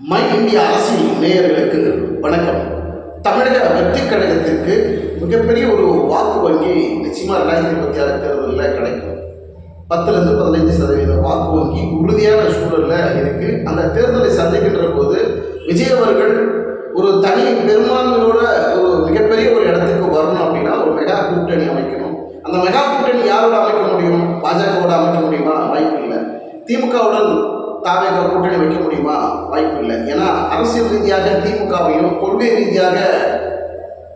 My இந்திய அரசியல் நேயர்களுக்கு வணக்கம். தமிழக வெற்றி கழகத்திற்கு மிகப்பெரிய ஒரு வாக்கு வங்கி நிச்சயமாக ரெண்டாயிரத்தி இருபத்தி ஆறு தேர்தலில் கிடைக்கும். பத்துலேருந்து பதினைஞ்சு சதவீத வாக்கு வங்கி உறுதியான சூழலில் இருக்கு. அந்த தேர்தலை சந்திக்கின்ற போது விஜய் அவர்கள் ஒரு தனி பெரும்பான்மையோட ஒரு மிகப்பெரிய ஒரு இடத்துக்கு வரணும் அப்படின்னா ஒரு மெகா கூட்டணி அமைக்கணும். அந்த மெகா கூட்டணி யாரோட அமைக்க முடியும்? பாஜகவோட அமைக்க முடியுமா? வாய்ப்பு இல்லை திமுகவுடன் தாவேக கூட்டணி வைக்க முடியுமா? வாய்ப்பு இல்லை. ஏன்னா அரசியல் ரீதியாக திமுகவையும் கொள்கை ரீதியாக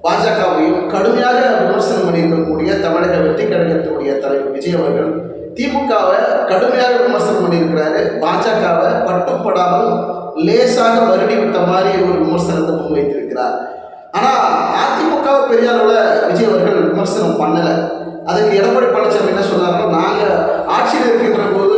பாஜகவையும் கடுமையாக விமர்சனம் பண்ணியிருக்கக்கூடிய தமிழக வெற்றி கழகத்தினுடைய தலைவர் விஜய் அவர்கள் திமுகவை கடுமையாக விமர்சனம் பண்ணியிருக்கிறாரு. பாஜகவை பட்டுப்படாமல் லேசாக வருடி விட்ட மாதிரி ஒரு விமர்சனத்தை முன்வைத்திருக்கிறார். ஆனால் அதிமுகவை பெரிய அளவில் விஜய் அவர்கள் விமர்சனம் பண்ணலை. அதுக்கு எடப்பாடி பழனிசாமி என்ன சொன்னாருன்னா நாங்கள் ஆட்சியில் இருக்கின்ற போது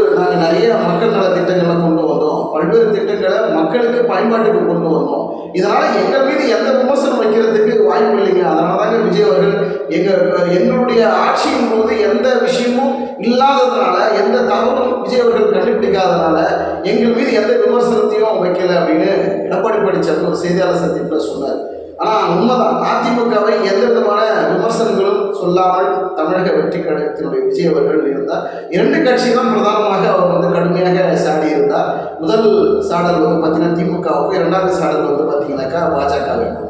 நிறைய மக்கள் நல திட்டங்களை கொண்டு வந்தோம். பல்வேறு திட்டங்களை மக்களுக்கு பயன்பாட்டுக்கு கொண்டு வந்தோம். இதனால் எங்கள் மீது எந்த விமர்சனம் வைக்கிறதுக்கு வாய்ப்பு இல்லைங்க. அதனால தாங்க விஜய் அவர்கள் எங்கள் எங்களுடைய ஆட்சியின் போது எந்த விஷயமும் இல்லாததுனால எந்த தவறும் விஜய் அவர்கள் கண்டுபிடிக்காதனால எங்கள் மீது எந்த விமர்சனத்தையும் வைக்கல அப்படின்னு எடப்பாடி பழனிசாமி ஒரு செய்தியாளர் சந்திப்பில் சொன்னார். ஆனால் உண்மைதான். அதிமுகவை எந்த விதமான விமர்சனங்களும் சொல்லாமல் தமிழக வெற்றி கழகத்தினுடைய விஜய் அவர்கள் இருந்தார். இரண்டு கட்சிகளும் பிரதானமாக அவர் வந்து கடுமையாக சாடி இருந்தார் முதல் சாடல் வந்து பார்த்தீங்கன்னா திமுகவுக்கும் இரண்டாவது சாடல் வந்து பார்த்தீங்கன்னாக்கா பாஜகவிற்கும்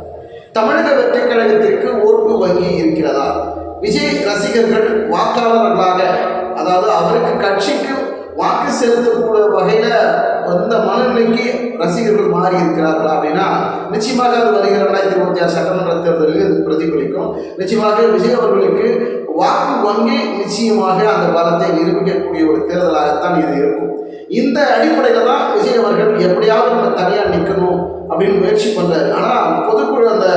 தமிழக வெற்றி கழகத்திற்கு ஓட்டு வங்கி இருக்கிறதா? விஜய் ரசிகர்கள் வாக்காளர்களாக அதாவது அவருக்கு கட்சிக்கு வாக்கு செலுத்தக்கூடிய வகையில் அந்த மனநிலைக்கு ரசிகர்கள் மாறி இருக்கிறார்களா அப்படின்னா நிச்சயமாக அது வருகிற ரெண்டாயிரத்தி இருபத்தி ஆறு சட்டமன்ற தேர்தலில் இது பிரதிபலிக்கும். நிச்சயமாக விஜய் அவர்களுக்கு வாக்கு வங்கி நிச்சயமாக அந்த பலத்தை நிரூபிக்கக்கூடிய ஒரு தேர்தலாகத்தான் இது இருக்கும். இந்த அடிப்படையில் தான் விஜய் அவர்கள் எப்படியாவது நம்ம தனியாக நிற்கணும் அப்படின்னு முயற்சி பண்ணார் ஆனால் பொதுக்குழு அந்த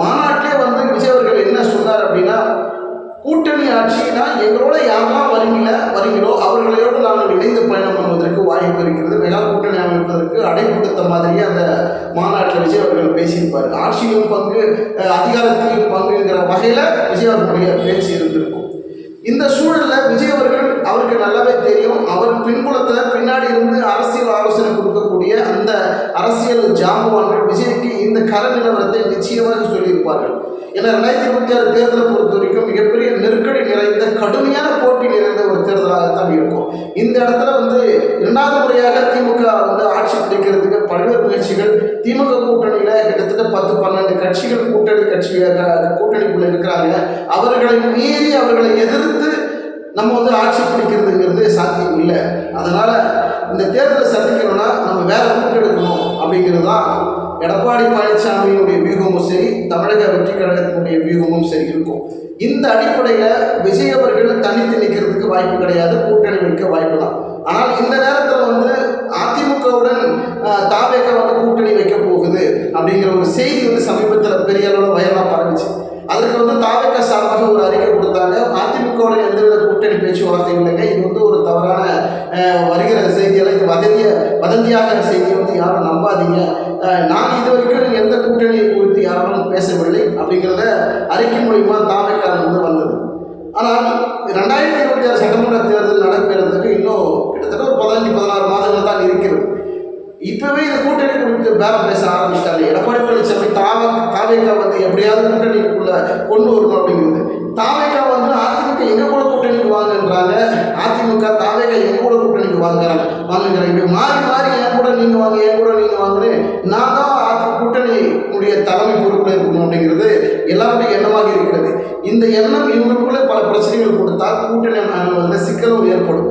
மாநாட்டிலே வந்து விஜய் அவர்கள் என்ன சொன்னார் அப்படின்னா கூட்டணி ஆட்சினா எங்களோட யாரெல்லாம் வரீங்கள வரீங்களோ அவர்களோடு நாங்கள் இணைந்து பயணம் வாய்ப்பு இருக்கிறது மெகா கூட்டணி அமைப்பதற்கு அடை கொடுத்த மாதிரியே அந்த மாநாட்டில் விஜய் அவர்கள் பேசியிருப்பார். ஆட்சியும் பங்கு அஹ், அதிகாரத்திலும் பங்குங்கிற வகையில் விஜய் அவர்களுடைய பேச்சு இருந்திருக்கும். இந்த சூழலில் விஜய் அவர்கள் அவருக்கு நல்லாவே தெரியும் அவர் பின்புலத்தில் பின்னாடி இருந்து அரசியல் ஆலோசனை கொடுக்கக்கூடிய அந்த அரசியல் ஜாம்பவான்கள் விஜய்க்கு இந்த கர நிலவரத்தை நிச்சயமாக சொல்லியிருப்பார்கள். ஏன்னா ரெண்டாயிரத்தி இருபத்தி ஆறு தேர்தலை பொறுத்த வரைக்கும் மிகப்பெரிய நெருக்கடி நிறைந்த கடுமையான போட்டி நிறைந்த ஒரு தேர்தலாகத்தான் இருக்கும். இந்த இடத்துல வந்து இரண்டாவது முறையாக திமுக வந்து ஆட்சி பிடிக்கிறதுக்கு பல்வேறு முயற்சிகள். திமுக கூட்டணியில் கிட்டத்தட்ட பத்து பன்னெண்டு கட்சிகள் கூட்டணி கட்சி கூட்டணிக்குள்ள இருக்கிறாங்க. அவர்களை மீறி அவர்களை எதிர்த்து நம்ம வந்து ஆட்சி பிடிக்கிறதுங்கிறது சாத்தியம் இல்லை. அதனால் இந்த தேர்தலை சந்திக்கணும்னா நம்ம வேற கூட்டம் எடுக்கணும். அப்படிங்கிறது தான் எடப்பாடி பழனிசாமியினுடைய வியூகமும் சரி தமிழக வெற்றி கழகத்தினுடைய வியூகமும் சரி இருக்கும். இந்த அடிப்படையில் விஜய் அவர்கள் தனித்து நிற்கிறதுக்கு வாய்ப்பு கிடையாது கூட்டணி வைக்க வாய்ப்பு தான் ஆனால் இந்த நேரத்தில் வந்து அதிமுகவுடன் தாவேக வந்து கூட்டணி வைக்க போகுது அப்படிங்கிற ஒரு செய்தி வந்து சமீபத்தில் பெரிய அளவில் வயலாக பரவிச்சு. அதற்கு வந்து தாவேக சார்பாக ஒரு அறிக்கை கொடுத்தாங்க. அதிமுகவோட எந்தவித கூட்டணி பேச்சுவார்த்தை இல்லைங்க. இது வந்து ஒரு தவறான வருகிற செய்தியெல்லாம் இது வதந்திய வதந்தியாக செய்தியை வந்து யாரும் நம்பாதீங்க. நான் இது வரைக்கும் எந்த கூட்டணியை குறித்து யாரும் பேசவில்லை அப்படிங்கிறத அறிக்கை மூலியமாக தாமைக்காரன் வந்து வந்தது. ஆனால் ரெண்டாயிரத்தி இருபத்தி ஆறு சட்டமன்ற தேர்தல் நடைபெறதுக்கு இன்னும் கிட்டத்தட்ட ஒரு பதினஞ்சு பதினாறு மாதங்கள் தான் இருக்கிறது. இப்பவே இந்த கூட்டணி குறித்து பேரம் பேச ஆரம்பிச்சிட்டாங்க. எடப்பாடி பழனிசாமி தாவ தாவேக்கா வந்து எப்படியாவது கூட்டணிக்குள்ள கொண்டு வரணும் அப்படிங்கிறது. தாவேக்கா வந்து அதிமுக எங்க கூட கூட்டணிக்கு வாங்கன்றாங்க. அதிமுக தாவேக்கா எங்க கூட கூட்டணி வாங்குறாங்க. வாங்குகிறாங்க இப்படி மாறி மாறி என் கூட நீங்க வாங்க என் கூட நீங்க வாங்குன்னு நான் தான் கூட்டணி உடைய தலைமை பொறுப்பில் இருக்கணும் அப்படிங்கிறது எல்லாருடைய எண்ணமாக இருக்கிறது. இந்த எண்ணம் இவங்களுக்குள்ளே பல பிரச்சனைகள் கொடுத்தால் கூட்டணி அமைவதில் சிக்கலும் ஏற்படும்.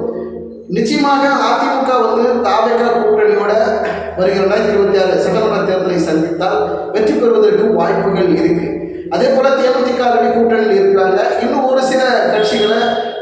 நிச்சயமாக அதிமுக வந்து தாவேகா கூட்டணியோட வருகிற ரெண்டாயிரத்தி இருபத்தி ஆறு சட்டமன்ற தேர்தலை சந்தித்தால் வெற்றி பெறுவதற்கு வாய்ப்புகள் இருக்கு. அதே போல தேமுதிக ஆல்ரெடி கூட்டணியில் இருக்கிறாங்க. இன்னும்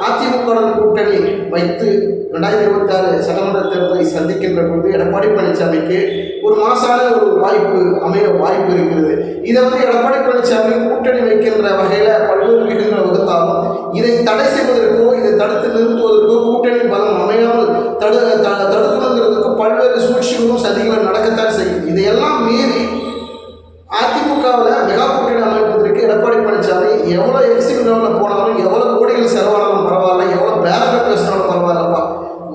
அதிமுகவுடன் கூட்டணி வைத்து ரெண்டாயிரத்தி இருபத்தி ஆறு சட்டமன்ற தேர்தலை சந்திக்கின்ற பொழுது எடப்பாடி பழனிசாமிக்கு ஒரு மாசான ஒரு வாய்ப்பு அமைய வாய்ப்பு இருக்கிறது. இதை வந்து எடப்பாடி பழனிசாமி கூட்டணி வைக்கின்ற வகையில் பல்வேறு வியூகங்களை வகுத்தாலும் இதை தடை செய்வதற்கோ இதை தடுத்து நிறுத்துவதற்கோ கூட்டணி பலம் அமையாமல் தடு த- தடுக்கணுங்கிறதுக்கு பல்வேறு சூழ்ச்சிகளும் சதிகளும் நடக்க செய்யும் இதையெல்லாம் மீறி அதிமுகவில் மெகா கூட்டணி அமைப்பதற்கு எடப்பாடி பழனிசாமி எவ்வளோ எக்ஸிக் லெவலில் போனாலும் எவ்வளோ கோடிகள் செலவானாலும் பரவாயில்ல எவ்வளோ பேரக பேசினாலும் பரவாயில்லப்பா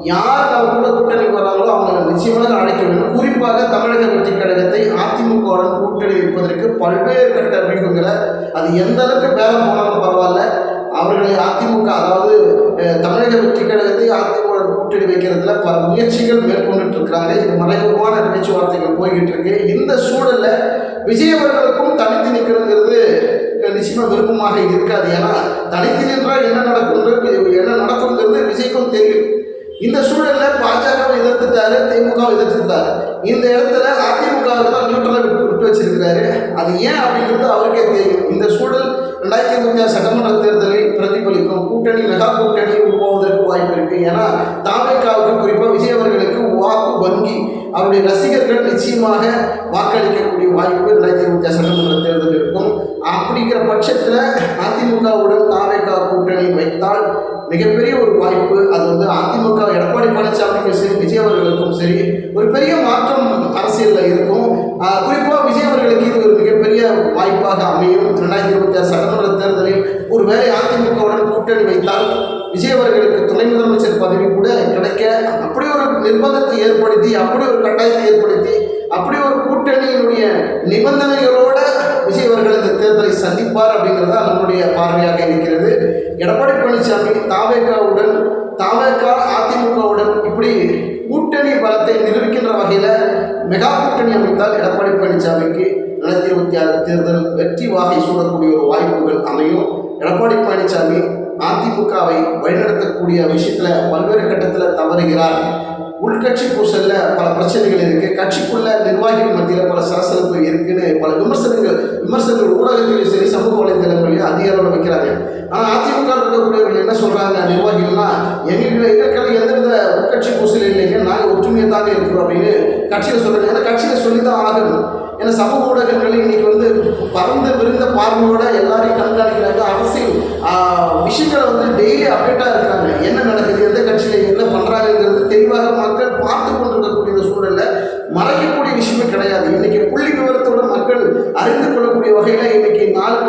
யார் நம்ம கூட கூட்டணிக்கு வராங்களோ அவங்க நிச்சயமாக அழைக்க வேண்டும் குறிப்பாக தமிழ் பல்வேறு கட்ட வியூகங்களை அது எந்த அளவுக்கு பேரம் போனாலும் பரவாயில்ல அவர்களை அதிமுக அதாவது அஹ், தமிழக வெற்றி கழகத்தை அதிமுக கூட்டணி வைக்கிறதுல பல முயற்சிகள் மேற்கொண்டுட்டு இருக்கிறாங்க இது மறைமுகமான பேச்சுவார்த்தைகள் போய்கிட்டு இருக்கு இந்த சூழல்ல விஜயவர்களுக்கும் தனித்து நிற்கிறதுங்கிறது அஹ், நிச்சயமா விருப்பமாக இருக்காது. ஏன்னா தனித்து நின்றால் என்ன நடக்கும் என்ன நடக்குங்கிறது விஜய்க்கும் தெரியும். இந்த சூழல்ல பாஜக எதிர்த்துட்டாரு திமுக எதிர்த்துட்டாரு. இந்த இடத்துல அதிமுக தான் நியூட்ரலை விட்டு விட்டு வச்சிருக்கிறாரு. அது ஏன் அப்படிங்கிறது அவருக்கே தெரியும். இந்த சூழல் ரெண்டாயிரத்தி இருபத்தி ஆறு சட்டமன்ற தேர்தலில் பிரதிபலிக்கும் கூட்டணி மெகா கூட்டணி உருவாவதற்கு வாய்ப்பு இருக்கு. ஏன்னா தாவேக்காவுக்கு குறிப்பாக விஜய் அவர்களுக்கு வாக்கு வங்கி அவருடைய ரசிகர்கள் நிச்சயமாக வாக்களிக்கக்கூடிய வாய்ப்பு ரெண்டாயிரத்தி இருபத்தி ஆறு சட்டமன்ற தேர்தல் இருக்கும். அப்படிங்கிற பட்சத்தில் அதிமுகவுடன் தாமிகா கூட்டணி வைத்தால் மிகப்பெரிய ஒரு வாய்ப்பு. அது வந்து அதிமுக எடப்பாடி பழனிசாமிக்கும் சரி விஜய் அவர்களுக்கும் சரி ஒரு பெரிய மாற்றம் அரசியலில் இருக்கும். குறிப்பாக குறிப்பா விஜய் அவர்களுக்கு இது ஒரு மிகப்பெரிய வாய்ப்பாக அமையும் ரெண்டாயிரத்தி இருபத்தி ஆறு சட்டமன்ற தேர்தலில் ஒருவேளை அதிமுகவுடன் கூட்டணி வைத்தால் விஜய் அவர்களுக்கு துணை முதலமைச்சர் பதவி கூட கிடைக்க அப்படி ஒரு நிர்பந்தத்தை ஏற்படுத்தி அப்படி ஒரு கட்டாயத்தை ஏற்படுத்தி அப்படி ஒரு கூட்டணியினுடைய நிபந்தனைகளோட விஜய் அவர்கள் இந்த தேர்தலை சந்திப்பார் அப்படிங்கிறது நம்முடைய பார்வையாக இருக்கிறது. எடப்பாடி பழனிசாமி தாவேக்காவுடன் தாவேக்கா அதிமுகவுடன் இப்படி கூட்டணி பலத்தை நிரூபிக்கின்ற வகையில் மெகா கூட்டணி அமைத்தால் எடப்பாடி பழனிசாமிக்கு ரெண்டாயிரத்தி இருபத்தி ஆறு தேர்தல் வெற்றி வாகை சூடக்கூடிய ஒரு வாய்ப்புகள் அமையும். எடப்பாடி பழனிசாமி அதிமுகவை வழிநடத்தக்கூடிய விஷயத்தில் பல்வேறு கட்டத்தில் தவறுகிறார். உள்கட்சி பூசலில் பல பிரச்சனைகள் இருக்கு. கட்சிக்குள்ள நிர்வாகிகள் மத்தியில் பல சலசலப்பு இருக்குன்னு பல விமர்சனங்கள் விமர்சனங்கள் ஊடகத்திலையும் சரி சமூக வலைதளங்களையும் அதிக அளவில் வைக்கிறாங்க. ஆனால் அதிமுக இருக்கக்கூடியவர்கள் என்ன சொல்றாங்க? நிர்வாகிகள்னா எங்களுக்கு எங்களுக்கெல்லாம் எந்தவித உட்கட்சி பூசல் இல்லைங்க. நாங்கள் ஒற்றுமையாக தாங்க இருக்கிறோம் அப்படின்னு கட்சியில் சொல்றாங்க. ஏன்னா கட்சியில் சொல்லி தான் ஆகணும். ஏன்னா சமூக ஊடகங்கள் இன்னைக்கு வந்து பறந்து விருந்த பார்வையோட எல்லா கண்காணிக்கிறாங்க அரசியல் ஆஹ், விஷயங்களை வந்து டெய்லி அப்டேட்டாக இருக்கிறாங்க என்ன நடக்குது எந்த கட்சியில் என்ன பண்ணுறாங்கிறது தெளிவாக மக்கள் பார்த்து கொண்டிருக்கக்கூடிய இந்த சூழல்ல மறைக்கக்கூடிய விஷயமே கிடையாது இன்னைக்கு புள்ளி விவரத்தோட மக்கள் அறிந்து கொள்ளக்கூடிய வகையில்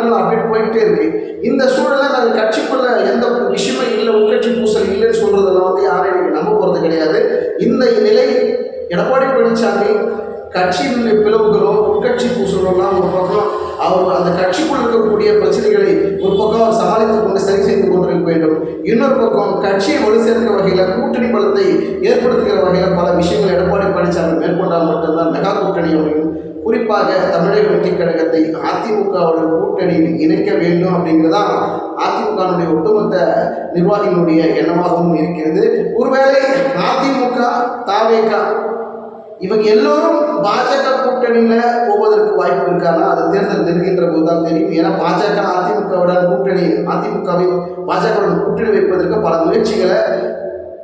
இன்னைக்கு அப்டேட் போயிட்டே இருக்கு. இந்த சூழல்ல நாங்கள் கட்சிக்குள்ள எந்த விஷயமே இல்லை உட்கட்சி பூசல் இல்லைன்னு சொல்றதெல்லாம் வந்து யாரும் இன்னைக்கு நம்ப போகிறது கிடையாது. இந்த நிலை எடப்பாடி பழனிசாமி கட்சியினுடைய பிளவுகளோ உட்கட்சி பூசலோலாம் ஒரு பக்கம் அவர் அந்த கட்சிக்குள் இருக்கக்கூடிய பிரச்சனைகளை ஒரு பக்கம் அவர் சமாளித்துக் கொண்டு சரி செய்து கொண்டிருக்க வேண்டும். இன்னொரு பக்கம் கட்சியை வலு சேர்க்கிற வகையில் கூட்டணி பலத்தை ஏற்படுத்துகிற வகையில் பல விஷயங்கள் எடப்பாடி பழனிசாமி மேற்கொண்டால் மட்டும்தான் மெகா கூட்டணி அமையும் குறிப்பாக தமிழக வெற்றிக் கழகத்தை அதிமுகவுடன் கூட்டணியில் இணைக்க வேண்டும் அப்படிங்கிறதான் அதிமுகனுடைய ஒட்டுமொத்த நிர்வாகிகளுடைய எண்ணமாகவும் இருக்கிறது. ஒருவேளை அதிமுக தாவேகா இவங்க எல்லோரும் பாஜக கூட்டணியில் போவதற்கு வாய்ப்பு இருக்கானா அது தேர்தல் நெருங்கின்ற போது தான் தெரியும். ஏன்னா பாஜக அதிமுகவுடன் கூட்டணி அதிமுகவை பாஜகவுடன் கூட்டணி வைப்பதற்கு பல முயற்சிகளை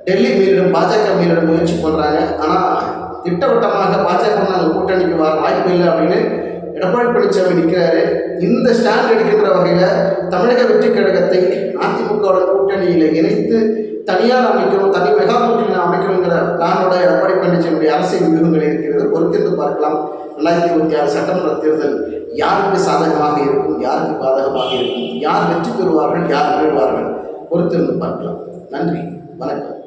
டெல்லி மீறிடும் பாஜக மீறிடும் முயற்சி பண்ணுறாங்க ஆனால் திட்டவட்டமாக பாஜக நாங்கள் கூட்டணிக்கு வர வாய்ப்பு இல்லை அப்படின்னு எடப்பாடி பழனிசாமி நிற்கிறாரு இந்த ஸ்டாண்ட் எடுக்கின்ற வகையில் தமிழக வெற்றி கழகத்தை அதிமுகவுடன் கூட்டணியில் இணைத்து தனியார் அமைக்கணும் தனி மெகா கூட்டணி அமைக்கணுங்கிற பிளானோட எடப்பாடி பழனிசாமியுடைய அரசியல் வியூகங்கள் இருக்கிறது பொறுத்திருந்து பார்க்கலாம். ரெண்டாயிரத்தி இருபத்தி ஆறு சட்டமன்ற தேர்தல் யாருக்கு சாதகமாக இருக்கும் யாருக்கு பாதகமாக இருக்கும் யார் வெற்றி பெறுவார்கள் யார் வீழ்வார்கள்? பொறுத்திருந்து பார்க்கலாம். நன்றி வணக்கம்.